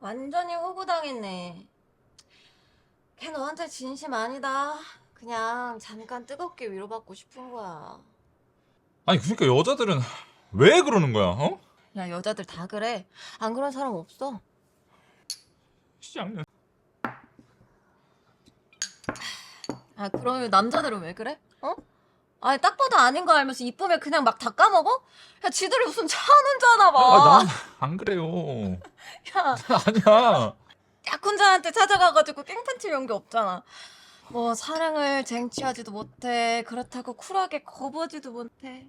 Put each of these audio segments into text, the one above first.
완전히 호구당했네. 걔 너한테 진심 아니다. 그냥 잠깐 뜨겁게 위로받고 싶은 거야. 아니 그러니까 여자들은 왜 그러는 거야? 어? 야, 여자들 다 그래. 안 그런 사람 없어. 시장년. 아, 그러면 남자들은 왜 그래? 어? 아니, 딱 봐도 아닌 거 알면서 이쁘면 그냥 막 다 까먹어? 야, 지들이 무슨 차 운전하나 봐. 아, 난안 그래요. 야, 아니야. 약혼자한테 찾아가가지고 깽판치 이런 게 없잖아. 뭐 사랑을 쟁취하지도 못해. 그렇다고 쿨하게 거부하지도 못해.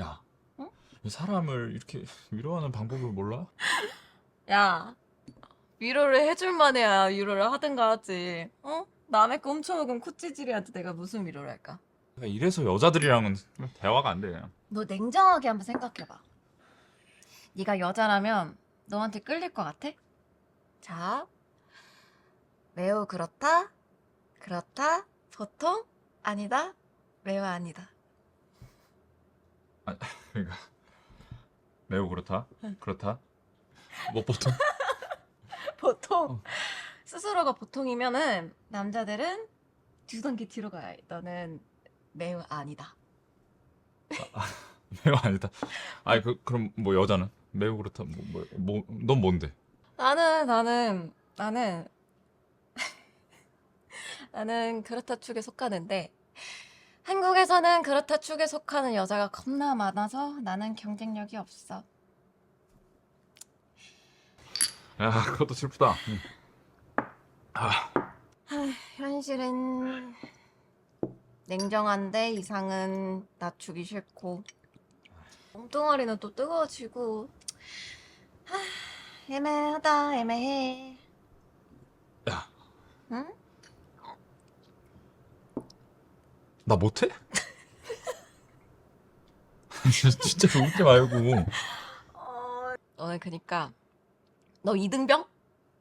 야. 응? 사람을 이렇게 위로하는 방법을 몰라? 야, 위로를 해줄 만해야 위로를 하든가 하지. 어? 남의 거 훔쳐먹은 코찌질이한테 내가 무슨 위로를 할까? 그러니까 이래서 여자들이랑은 대화가 안 돼. 너 냉정하게 한번 생각해봐. 네가 여자라면 너한테 끌릴 것 같아? 자, 매우 그렇다, 그렇다, 보통, 아니다, 매우 아니다. 그러니까 매우 그렇다. 그렇다. 뭐 보통 보통 어. 스스로가 보통이면은 남자들은 두 단계 뒤로 가야 해. 너는 매우 아니다. 매우 아니다. 아니 그 그럼 뭐 여자는 매우 그렇다. 뭐뭐넌 뭔데? 나는 나는 나는 나는 그렇다 축에 속하는데 한국에서는 그렇다 축에 속하는 여자가 겁나 많아서 나는 경쟁력이 없어. 야 그것도 슬프다. 응. 아 하, 현실은 냉정한데 이상은 낮추기 싫고 몸뚱아리는 또 뜨거워지고 하, 애매하다 애매해. 야. 응? 나 못해? 진짜 웃지 말고. 어... 너는 그니까 너 이등병?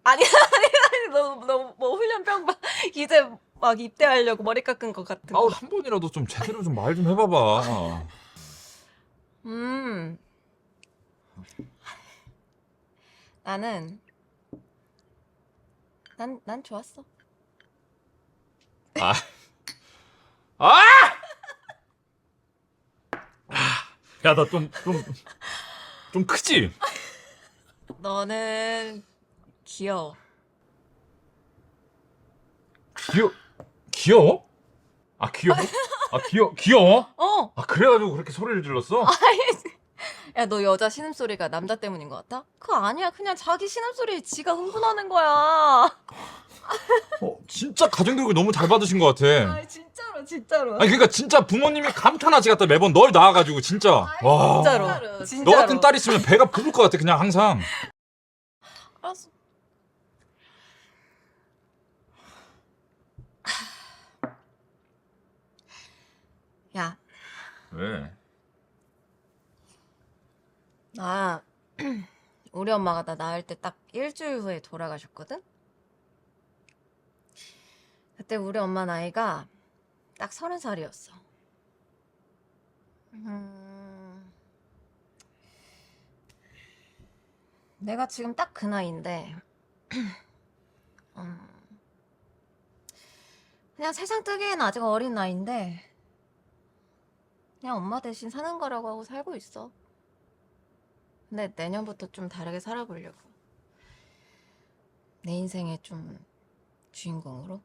아니 아니 아니 너너뭐 훈련병 막 이제 막 입대하려고 머리 깎은 것 같은 아우 거. 한 번이라도 좀 제대로 좀 말 좀 해봐봐. 음. 나는 난 난 좋았어. 아. 아! 야, 나 좀, 좀, 좀 크지? 너는 귀여워. 귀여, 귀여워? 아, 귀여워? 아, 귀여, 귀여워? 어. 아, 그래가지고 그렇게 소리를 질렀어? 야 너 여자 신음소리가 남자 때문인 것 같아? 그거 아니야. 그냥 자기 신음소리에 지가 흥분하는 거야. 어, 진짜 가정 교육을 너무 잘 받으신 것 같아. 아 진짜로 진짜로. 아니, 그러니까 진짜 부모님이 감탄하지 같다 매번 널 낳아가지고, 진짜. 와. 진짜로. 진짜로. 너 같은 딸 있으면 배가 부를 것 같아, 그냥 항상. 알았어. 야, 왜? 나 우리 엄마가 나 낳을 때 딱 일주일 후에 돌아가셨거든? 그때 우리 엄마 나이가 딱 서른 살이었어. 음, 내가 지금 딱 그 나이인데, 음, 그냥 세상 뜨기엔 아직 어린 나이인데, 그냥 엄마 대신 사는 거라고 하고 살고 있어. 근데 내년부터 좀 다르게 살아보려고. 내 인생의 좀 주인공으로.